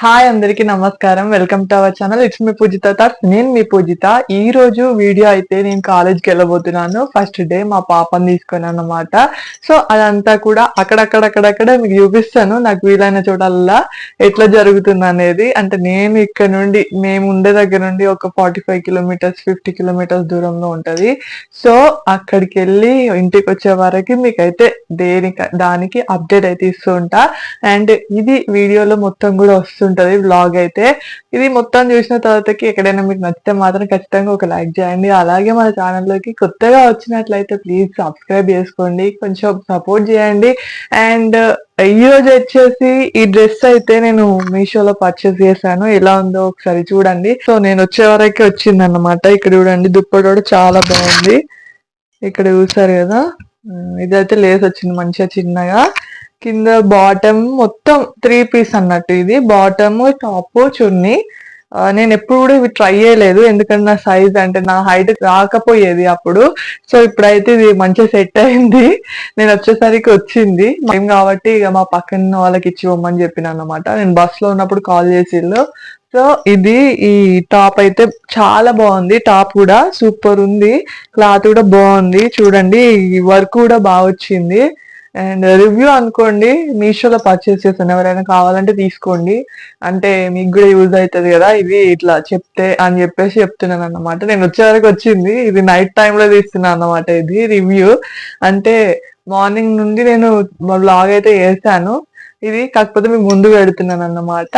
Hi అందరికి నమస్కారం. Welcome to our channel it's మీ పూజిత తర్స్ నేను మీ పూజిత. ఈ రోజు వీడియో అయితే నేను కాలేజ్కి వెళ్ళబోతున్నాను. ఫస్ట్ డే మా పాపని తీసుకున్నాను అన్నమాట. సో అదంతా కూడా అక్కడక్కడక్కడక్కడ మీకు చూపిస్తాను. నాకు వీలైన చోటల్లా ఎట్లా జరుగుతుంది అనేది. అంటే నేను ఇక్కడ నుండి మేము ఉండే దగ్గర నుండి ఒక forty five kilometres fifty kilometres దూరంలో ఉంటుంది. సో అక్కడికి వెళ్ళి ఇంటికి వచ్చే వరకు మీకైతే దేనికి దానికి అప్డేట్ అయితే ఇస్తూ ఉంటా. అండ్ ఇది వీడియోలో మొత్తం కూడా వస్తుంది ఉంటుంది బ్లాగ్ అయితే. ఇది మొత్తం చూసిన తర్వాతకి ఎక్కడైనా మీకు నచ్చితే మాత్రం ఖచ్చితంగా ఒక లైక్ చేయండి. అలాగే మన ఛానల్లోకి కొత్తగా వచ్చినట్లయితే ప్లీజ్ సబ్స్క్రైబ్ చేసుకోండి. కొంచెం సపోర్ట్ చేయండి. అండ్ uh, ఈ రోజు వచ్చేసి ఈ డ్రెస్ అయితే నేను మీషోలో పర్చేస్ చేశాను. ఎలా ఉందో ఒకసారి చూడండి. సో నేను వచ్చే వరకే వచ్చింది అన్నమాట ఇక్కడ చూడండి దుప్పటి కూడా చాలా బాగుంది. ఇక్కడ చూసారు కదా? ఇదైతే లేస్ వచ్చింది మంచిగా చిన్నగా. కింద బాటమ్ మొత్తం త్రీ పీస్ అన్నట్టు ఇది. బాటమ్ టాప్ చున్నీ. నేను ఎప్పుడు కూడా ఇవి ట్రై చేయలేదు. ఎందుకంటే నా సైజ్ అంటే నా హైట్ రాకపోయేది అప్పుడు. సో ఇప్పుడైతే ఇది మంచిగా సెట్ అయింది. నేను వచ్చేసరికి వచ్చింది. ఏం కాబట్టి ఇక మా పక్కన వాళ్ళకి ఇచ్చి ఇవ్వమని చెప్పిన అన్నమాట. నేను బస్లో ఉన్నప్పుడు కాల్ చేసిళ్ళు. సో ఇది ఈ టాప్ అయితే చాలా బాగుంది. టాప్ కూడా సూపర్ ఉంది. క్లాత్ కూడా బాగుంది. చూడండి ఈ వర్క్ కూడా బాగా వచ్చింది. అండ్ రివ్యూ uh, అనుకోండి మీషోలో పర్చేస్ చేస్తాను ఎవరైనా కావాలంటే తీసుకోండి. అంటే మీకు కూడా యూజ్ అవుతుంది కదా ఇది ఇట్లా చెప్తే అని చెప్పేసి చెప్తున్నాను అన్నమాట. నేను వచ్చే వరకు వచ్చింది ఇది నైట్ టైంలో తీస్తున్నాను అన్నమాట ఇది రివ్యూ అంటే మార్నింగ్ నుండి నేను బ్లాగ్ అయితే వేసాను ఇది కాకపోతే మీకు ముందు పెడుతున్నాను అన్నమాట.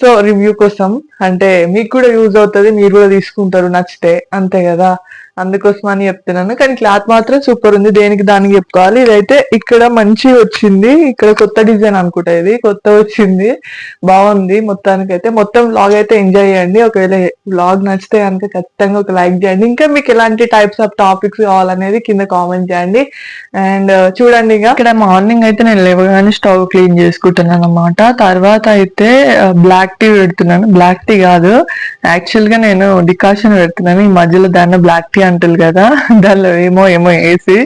సో రివ్యూ కోసం. అంటే మీకు కూడా యూజ్ అవుతుంది మీరు కూడా తీసుకుంటారు నచ్చితే. అంతే కదా. అందుకోసం అని చెప్తున్నాను. కానీ క్లాత్ మాత్రం సూపర్ ఉంది. దేనికి దానికి చెప్పుకోవాలి? ఇదైతే ఇక్కడ మంచి వచ్చింది. ఇక్కడ కొత్త డిజైన్ అనుకుంటా ఇది. కొత్త వచ్చింది. బాగుంది. మొత్తానికి అయితే మొత్తం వ్లాగ్ అయితే ఎంజాయ్ చేయండి. ఒకవేళ వ్లాగ్ నచ్చితే కనుక ఖచ్చితంగా ఒక లైక్ చేయండి. ఇంకా మీకు ఎలాంటి టైప్స్ ఆఫ్ టాపిక్స్ కావాలనేది కింద కామెంట్ చేయండి. అండ్ uh, చూడండి ఇక. ఇక్కడ మార్నింగ్ అయితే నేను లేవగానే స్టవ్ క్లీన్ చేసుకుంటున్నాను అనమాట తర్వాత అయితే uh, బ్లాక్ టీ పెడుతున్నాను. బ్లాక్ టీ కాదు. యాక్చువల్గా నేను డికాషన్ పెడుతున్నాను. ఈ మధ్యలో దాన్ని బ్లాక్ టీ అంటారు కదా. దానిలో ఏమో ఏమో వేసి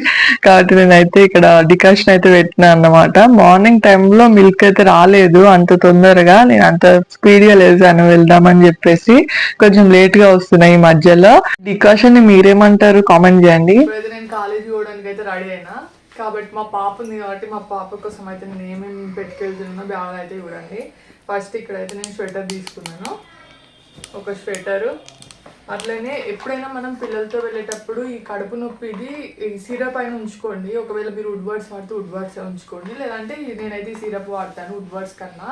కాబట్టి నేనైతే ఇక్కడ డికాషన్ అయితే పెట్టినా అన్నమాట. మార్నింగ్ టైంలో మిల్క్ అయితే రాలేదు. అంత తొందరగా నేను అంత స్పీడ్గా లేసాను వెళ్దామని చెప్పేసి కొంచెం లేట్గా వస్తున్నాయి ఈ మధ్యలో. డికాషన్ని మీరేమంటారు? కామెంట్ చేయండి. ఇప్పుడైతే నేను కాలేజీ పోవడానికి అయితే రెడీ అయినా. కాబట్టి మా పాప ఉంది కాబట్టి మా పాప కోసం అయితే నేను ఏమేమి పెట్టుకెళ్తున్నా బ్యాగ్ అయితే చూడండి. ఫస్ట్ ఇక్కడైతే నేను స్వెటర్ తీసుకున్నాను. ఒక స్వెటరు. అట్లనే ఎప్పుడైనా మనం పిల్లలతో వెళ్ళేటప్పుడు ఈ కడుపు నొప్పిది ఈ సిరప్ అయినా ఉంచుకోండి. ఒకవేళ మీరు వుడ్ వాడితే ఉడ్వర్డ్స్ ఉంచుకోండి. లేదంటే నేనైతే ఈ సిరప్ వాడతాను ఉడ్వర్డ్స్ కన్నా.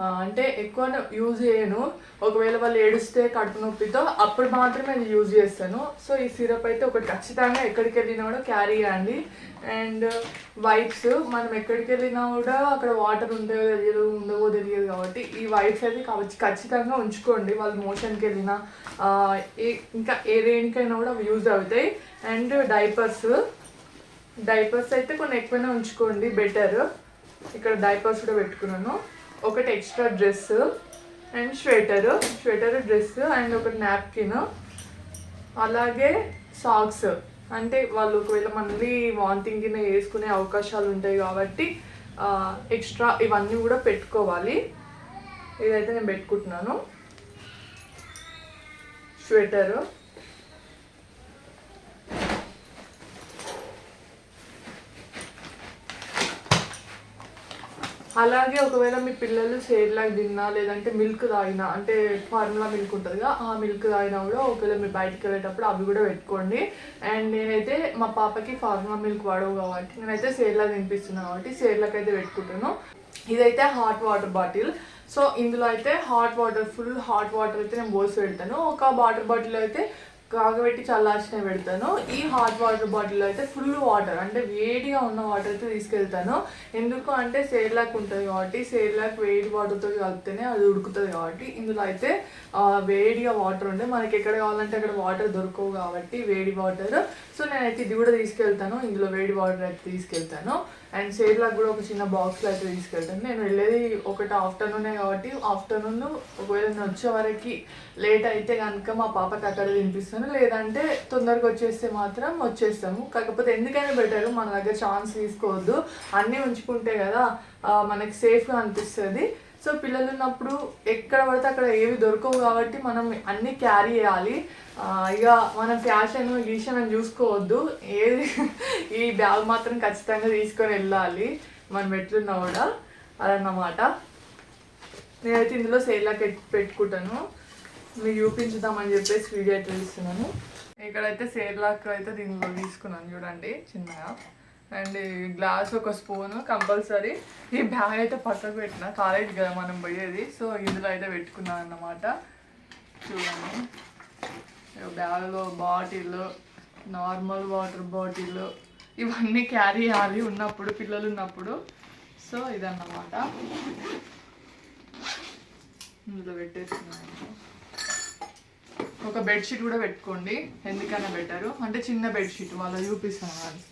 అంటే ఎక్కువ యూజ్ చేయను. ఒకవేళ వాళ్ళు ఏడుస్తే కడుపు నొప్పితో అప్పుడు మాత్రమే నేను యూజ్ చేస్తాను. సో ఈ సిరప్ అయితే ఒకటి ఖచ్చితంగా ఎక్కడికి వెళ్ళినా కూడా క్యారీ చేయండి. అండ్ వైప్స్ మనం ఎక్కడికి వెళ్ళినా కూడా అక్కడ వాటర్ ఉంటాయో తెలియదు ఉండవో తెలియదు కాబట్టి ఈ వైప్స్ అయితే ఖచ్చితంగా ఉంచుకోండి. వాళ్ళు మోషన్కి వెళ్ళినా ఏ- ఇంకా ఏ దేనికైనా కూడా అవి యూజ్ అవుతాయి. అండ్ డైపర్స్ డైపర్స్ అయితే కొన్ని ఎక్కువనే ఉంచుకోండి. బెటర్ ఇక్కడ డైపర్స్ కూడా పెట్టుకున్నాను. ఒకటి extra dress and sweater sweater dress and ఒకటి నాప్కిన్ అలాగే సాక్స్ అంటే వాళ్ళు ఒకవేళ మళ్ళీ వాంతింగ్ కింద వేసుకునే అవకాశాలు ఉంటాయి కాబట్టి ఎక్స్ట్రా ఇవన్నీ కూడా పెట్టుకోవాలి. ఇదైతే నేను పెట్టుకుంటున్నాను. స్వెటరు అలాగే ఒకవేళ మీ పిల్లలు సేర్లాగా తిన్నా లేదంటే మిల్క్ తాగినా అంటే ఫార్ములా మిల్క్ ఉంటుందిగా ఆ మిల్క్ తాగినా కూడా ఒకవేళ మీరు బయటకు వెళ్ళేటప్పుడు అవి కూడా పెట్టుకోండి. అండ్ నేనైతే మా పాపకి ఫార్ములా మిల్క్ వాడవు కాబట్టి నేనైతే సేర్లా తినిపిస్తున్నాను కాబట్టి షేర్లకు అయితే పెట్టుకుంటాను ఇదైతే హాట్ వాటర్ బాటిల్. సో ఇందులో అయితే hot water full hot water అయితే నేను పోసి పెడతాను. ఒక వాటర్ బాటిల్ అయితే కాగబెట్టి చల్లార్చిన పెడతాను. ఈ హాట్ వాటర్ బాటిల్ అయితే ఫుల్ వాటర్ అంటే వేడిగా ఉన్న వాటర్ అయితే తీసుకెళ్తాను. ఎందుకు అంటే సేర్లాక్ ఉంటుంది కాబట్టి సేర్లాక్ వేడి వాటర్తో కలిపితేనే అది ఉడుకుతుంది కాబట్టి. ఇందులో అయితే వేడిగా వాటర్ ఉండే. మనకి ఎక్కడ కావాలంటే అక్కడ వాటర్ దొరకవు కాబట్టి వేడి వాటర్ సో నేనైతే ఇది కూడా తీసుకెళ్తాను. ఇందులో వేడి వాటర్ అయితే తీసుకెళ్తాను. అండ్ సేర్లాక్ కూడా ఒక చిన్న బాక్స్లో అయితే తీసుకెళ్తాను. నేను వెళ్ళేది ఒకటి ఆఫ్టర్నూనే కాబట్టి ఆఫ్టర్నూన్ ఒకవేళ నేను వచ్చే వరకు లేట్ అయితే కనుక మా పాపకి అక్కడ తినిపిస్తాను. లేదంటే తొందరగా వచ్చేస్తే మాత్రం వచ్చేస్తాము. కాకపోతే ఎందుకైనా బెటర్ మన దగ్గర ఛాన్స్ తీసుకోవద్దు. అన్నీ ఉంచుకుంటే కదా మనకి సేఫ్గా అనిపిస్తుంది. సో పిల్లలు ఉన్నప్పుడు ఎక్కడ పడితే అక్కడ ఏవి దొరకవు కాబట్టి మనం అన్ని క్యారీ చేయాలి. ఇక మనం ఫ్యాషన్ గీషన్ అని చూసుకోవద్దు. ఏది ఈ బ్యాగ్ మాత్రం ఖచ్చితంగా తీసుకొని వెళ్ళాలి. మనం ఎట్లున్నా కూడా అదన్నమాట. నేనైతే ఇందులో సేల్లాకి పెట్టుకుంటాను. మీకు చూపించుదామని చెప్పేసి వీడియో అయితే తీస్తున్నాను. ఇక్కడైతే సేర్లాక్ అయితే దీనిలో తీసుకున్నాను చూడండి చిన్నగా. అండ్ గ్లాస్ ఒక స్పూన్ కంపల్సరీ ఈ బ్యాగ్ అయితే పక్కకు పెట్టిన కాలేజ్ కదా మనం పోయేది. సో ఇందులో అయితే పెట్టుకున్నాను అన్నమాట. చూడండి. బ్యాగ్లో బాటిల్ నార్మల్ వాటర్ బాటిల్ ఇవన్నీ క్యారీ చేయాలి ఉన్నప్పుడు పిల్లలు ఉన్నప్పుడు. సో ఇదన్నమాట. ఇందులో పెట్టేస్తున్నాను ఒక బెడ్షీట్ కూడా పెట్టుకోండి. ఎందుకన్నా బెటరు అంటే చిన్న బెడ్షీట్ వాళ్ళ చూపిస్తాను.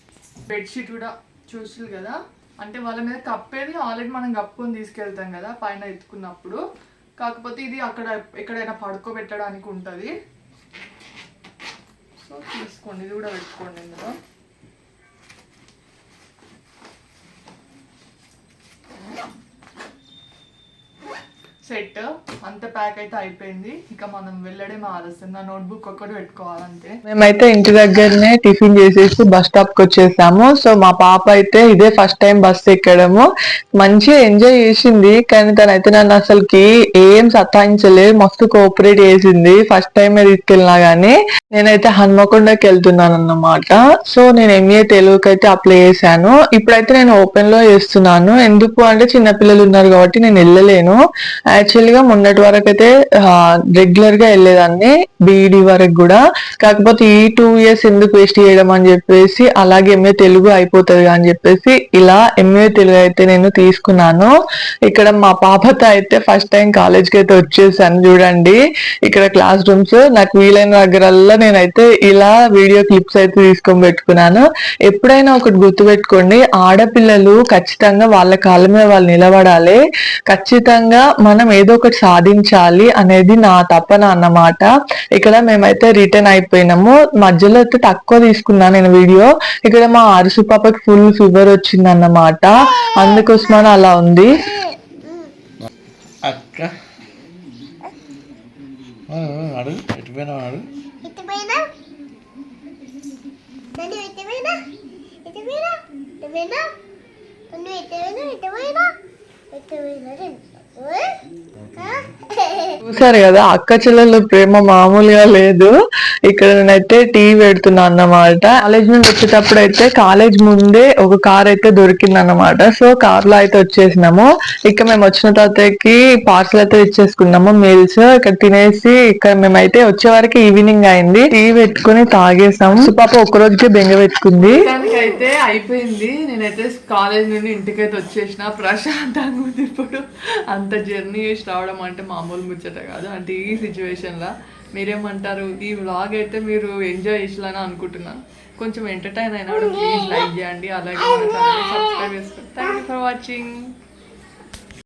బెడ్షీట్ కూడా చూసారు కదా. అంటే వాళ్ళ మీద కప్పేది ఆల్రెడీ మనం కప్పుకొని తీసుకెళ్తాం కదా పైన ఎత్తుకున్నప్పుడు. కాకపోతే ఇది అక్కడ ఎక్కడైనా పడుకోబెట్టడానికి ఉంటుంది. సో తీసుకోండి ఇది కూడా పెట్టుకోండి ఇందులో. సెట్ అంత ప్యాక్ అయితే అయిపోయింది. ఇక మనం వెళ్ళడే ఆలస్యం నా నోట్బుక్ ఒక్కటి పెట్టుకోవాలంటే మేమైతే ఇంటి దగ్గరనే టిఫిన్ చేసేసి బస్ స్టాప్కి వచ్చేసాము. సో మా పాప అయితే ఇదే ఫస్ట్ టైం బస్ ఎక్కడము. మంచిగా ఎంజాయ్ చేసింది. కానీ తనైతే నన్ను అసలుకి ఏం సతాయించలేదు మస్తు కోఆపరేట్ చేసింది. ఫస్ట్ టైం తీసుకెళ్ళినా గానీ. నేనైతే హన్మకొండకి వెళ్తున్నాను అన్నమాట. సో నేను ఎంఏ తెలుగుకి అయితే అప్లై చేశాను. ఇప్పుడైతే నేను ఓపెన్లో చేస్తున్నాను. ఎందుకు అంటే చిన్నపిల్లలు ఉన్నారు కాబట్టి నేను వెళ్ళలేను. యాక్చువల్గా మొన్నటి వరకు అయితే రెగ్యులర్గా వెళ్ళేదాన్ని బీఈడి వరకు కూడా. కాకపోతే ఈ టూ ఇయర్స్ ఎందుకు వేస్ట్ చేయడం అని చెప్పేసి అలాగే ఎంఏ తెలుగు అయిపోతుంది అని చెప్పేసి ఇలా ఎంఏ తెలుగు అయితే నేను తీసుకున్నాను. ఇక్కడ మా పాపతో అయితే ఫస్ట్ టైం కాలేజ్కి అయితే వచ్చేసాను చూడండి. ఇక్కడ క్లాస్ రూమ్స్ నాకు వీలైన దగ్గరల్లా నేనైతే ఇలా వీడియో క్లిప్స్ అయితే తీసుకొని పెట్టుకున్నాను. ఎప్పుడైనా ఒకటి గుర్తుపెట్టుకోండి ఆడపిల్లలు ఖచ్చితంగా వాళ్ళ కాళ్ళ మీద వాళ్ళు నిలబడాలి. ఖచ్చితంగా మనం ఏదో ఒకటి సాధించాలి అనేది నా తపన అన్నమాట. ఇక్కడ మేమైతే రిటర్న్ అయిపోయినాము. మధ్యలో అయితే తక్కువ తీసుకున్నాను నేను వీడియో. ఇక్కడ మా అరుసు పాపకి ఫుల్ ఫీవర్ వచ్చింది అన్నమాట అందుకోసమని అలా ఉంది. అక్క. అడుగు నన్ను ఇటుపోయినా ఇటుపోయినా ఇటుపోయినా చూసారు కదా అక్క చెల్లెళ్ళ ప్రేమ మామూలుగా లేదు. ఇక్కడ నేనైతే టీ పెడుతున్నా అన్నమాట. కాలేజ్ నుండి వచ్చేటప్పుడు అయితే కాలేజ్ ముందే ఒక కార్ అయితే దొరికింది అన్నమాట. సో కార్లో అయితే వచ్చేసినాము. ఇక మేము వచ్చిన తర్వాతకి పార్సల్ అయితే ఇచ్చేసుకున్నాము మీల్స్ ఇక్కడ తినేసి ఇక్కడ మేమైతే వచ్చే వరకు ఈవినింగ్ అయింది. టీ పెట్టుకుని తాగేసాము. సో పాప ఒక్క బెంగ పెట్టుకుంది. అయితే అయిపోయింది. నేనైతే కాలేజ్ నుండి ఇంటికైతే వచ్చేసిన. ప్రశాంతంగా ఉంది ఇప్పుడు. అంత జర్నీ చేసి రావడం అంటే మామూలు ముచ్చట కాదు. అంటే ఈ సిచ్యువేషన్లో మీరేమంటారు? ఈ వ్లాగ్ అయితే మీరు ఎంజాయ్ చేయాలని అనుకుంటున్నాను కొంచెం ఎంటర్టైన్ అయినా ప్లీజ్ లైక్ చేయండి. అలాగే మన ఛానల్ సబ్స్క్రైబ్ చేసుకోండి. Thank you for watching